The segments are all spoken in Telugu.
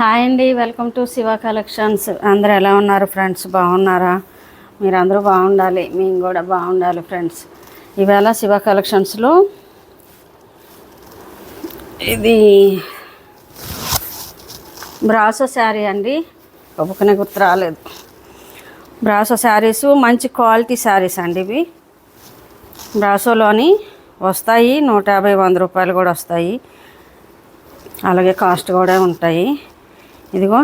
హాయ్ అండి వెల్కమ్ టు శివ కలెక్షన్స్. అందరూ ఎలా ఉన్నారు ఫ్రెండ్స్? బాగున్నారా? మీరు అందరూ బాగుండాలి. మేము కూడా బాగుండాలి ఫ్రెండ్స్. ఇవాళ శివ కలెక్షన్స్లో ఇది బ్రాసో శారీ అండి. ఒప్పుకునే గుర్తు రాలేదు. బ్రాసో శారీస్ మంచి క్వాలిటీ శారీస్ అండి ఇవి. బ్రాసోలోని వస్తాయి నూట యాభై వంద రూపాయలు కూడా వస్తాయి. అలాగే కాస్ట్ కూడా ఉంటాయి. ఇదిగో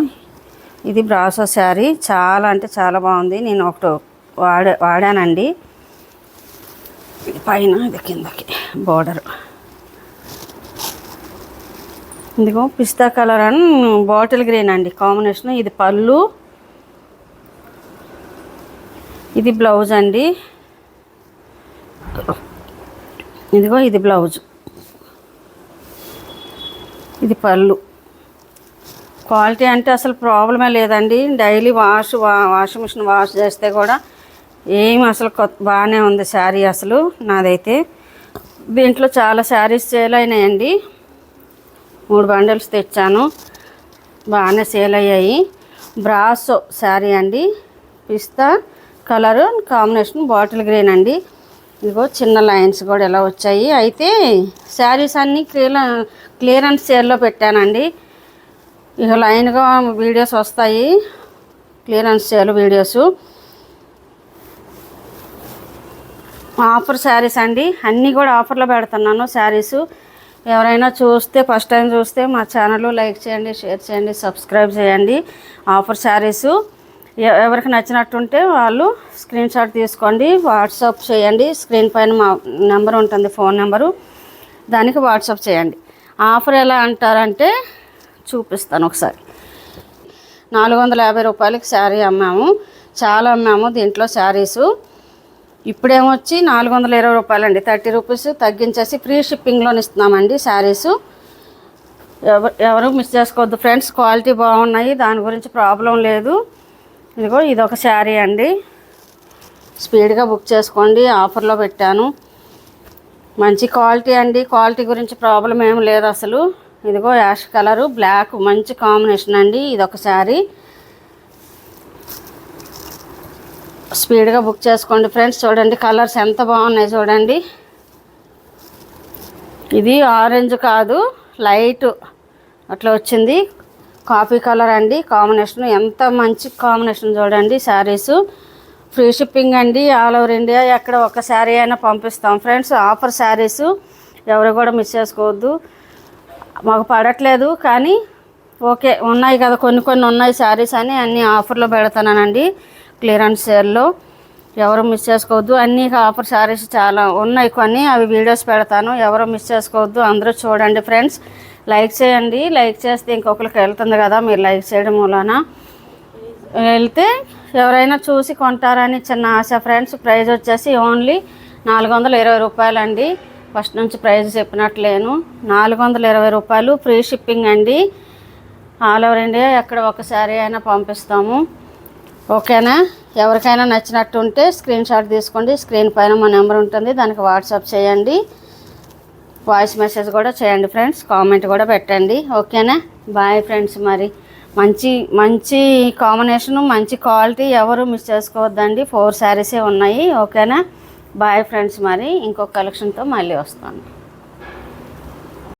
ఇది బ్రాసో శారీ. చాలా అంటే చాలా బాగుంది. నేను ఒకటి వాడా వాడానండి. ఇది పైన ఇది కిందకి బోర్డర్. ఇదిగో పిస్తా కలర్ అని బాటిల్ గ్రీన్ అండి. కాంబినేషన్ ఇది పళ్ళు. ఇది బ్లౌజ్ అండి. ఇదిగో ఇది బ్లౌజ్. ఇది పళ్ళు. క్వాలిటీ అంటే అసలు ప్రాబ్లమే లేదండి. డైలీ వాష్ వా వాషింగ్ మిషన్ వాష్ చేస్తే కూడా ఏం అసలు కొత్త బాగానే ఉంది శారీ అసలు నాదైతే. దీంట్లో చాలా శారీస్ సేల్ అయినాయండి. మూడు బండిల్స్ తెచ్చాను. బాగానే సేల్ అయ్యాయి. బ్రాసో శారీ అండి. పిస్తా కలరు కాంబినేషన్ బాటిల్ గ్రీన్ అండి. ఇదిగో చిన్న లైన్స్ కూడా ఎలా వచ్చాయి. అయితే శారీస్ అన్నీ క్లియర్ క్లియరెన్స్ సేల్లో పెట్టానండి. ఇక లైన్గా వీడియోస్ వస్తాయి. Clearance sale videos. Offer saris అండి. అన్నీ కూడా ఆఫర్లో పెడుతున్నాను శారీస్. ఎవరైనా చూస్తే ఫస్ట్ టైం చూస్తే మా ఛానల్ లైక్ చేయండి షేర్ చేయండి సబ్స్క్రైబ్ చేయండి ఆఫర్ శారీస్. ఎవరికి నచ్చినట్టుంటే వాళ్ళు స్క్రీన్ షాట్ తీసుకోండి వాట్సాప్ చేయండి. స్క్రీన్ పైన మా నెంబర్ ఉంటుంది ఫోన్ నెంబరు. దానికి వాట్సాప్ చేయండి. ఆఫర్ ఎలా అంటారంటే చూపిస్తాను ఒకసారి. నాలుగు వందల యాభై రూపాయలకి శారీ అమ్మాము. చాలా అమ్మాము దీంట్లో శారీసు. ఇప్పుడేమొచ్చి నాలుగు వందల ఇరవై రూపాయలండి. థర్టీ రూపీస్ తగ్గించేసి ఫ్రీ షిప్పింగ్లోని ఇస్తున్నామండి శారీసు. ఎవరు ఎవరు మిస్ చేసుకోవద్దు ఫ్రెండ్స్. క్వాలిటీ బాగున్నాయి. దాని గురించి ప్రాబ్లం లేదు. ఇదిగో ఇది ఒక శారీ అండి. స్పీడ్గా బుక్ చేసుకోండి. ఆఫర్లో పెట్టాను. మంచి క్వాలిటీ అండి. క్వాలిటీ గురించి ప్రాబ్లం ఏం లేదు అసలు. ఇదిగో యాష్ కలరు బ్లాక్ మంచి కాంబినేషన్ అండి ఇది ఒక శారీ. స్పీడ్గా బుక్ చేసుకోండి ఫ్రెండ్స్. చూడండి కలర్స్ ఎంత బాగున్నాయి చూడండి. ఇది ఆరెంజ్ కాదు లైట్ అట్లా వచ్చింది. కాఫీ కలర్ అండి కాంబినేషన్ ఎంత మంచి కాంబినేషన్ చూడండి శారీస్. ఫ్రీ షిప్పింగ్ అండి ఆల్ ఓవర్ ఇండియా. ఎక్కడ ఒక శారీ అయినా పంపిస్తాం ఫ్రెండ్స్. ఆఫర్ శారీసు ఎవరు కూడా మిస్ చేసుకోవద్దు. మాకు పడట్లేదు కానీ ఓకే ఉన్నాయి కదా కొన్ని కొన్ని ఉన్నాయి శారీస్ అని అన్ని ఆఫర్లో పెడతానండి క్లియరెన్స్ సేల్లో. ఎవరు మిస్ చేసుకోవద్దు. అన్ని ఆఫర్ శారీస్ చాలా ఉన్నాయి కొన్ని అవి వీడియోస్ పెడతాను. ఎవరు మిస్ చేసుకోవద్దు అందరూ చూడండి ఫ్రెండ్స్. లైక్ చేయండి. లైక్ చేస్తే ఇంకొకరికి వెళ్తుంది కదా మీరు లైక్ చేయడం మూలన. వెళ్తే ఎవరైనా చూసి కొంటారని చిన్న ఆశ ఫ్రెండ్స్. ప్రైస్ వచ్చేసి ఓన్లీ నాలుగు వందల ఇరవై రూపాయలండి. ఫస్ట్ నుంచి ప్రైస్ చెప్పినట్లేను. నాలుగు వందల ఇరవై రూపాయలు ఫ్రీ షిప్పింగ్ అండి. ఆల్ ఓవర్ ఇండియా ఎక్కడ ఒకసారి అయినా పంపిస్తాము. ఓకేనా? ఎవరికైనా నచ్చినట్టు ఉంటే స్క్రీన్ షాట్ తీసుకోండి. స్క్రీన్ పైన మా నెంబర్ ఉంటుంది. దానికి వాట్సాప్ చేయండి. వాయిస్ మెసేజ్ కూడా చేయండి ఫ్రెండ్స్. కామెంట్ కూడా పెట్టండి. ఓకేనా? బాయ్ ఫ్రెండ్స్ మరి. మంచి మంచి కాంబినేషను మంచి క్వాలిటీ ఎవరు మిస్ చేసుకోవద్దండి. ఫోర్ శారీసే ఉన్నాయి. ఓకేనా? బాయ్ ఫ్రెండ్స్ మరి ఇంకొక కలెక్షన్తో మళ్ళీ వస్తాను.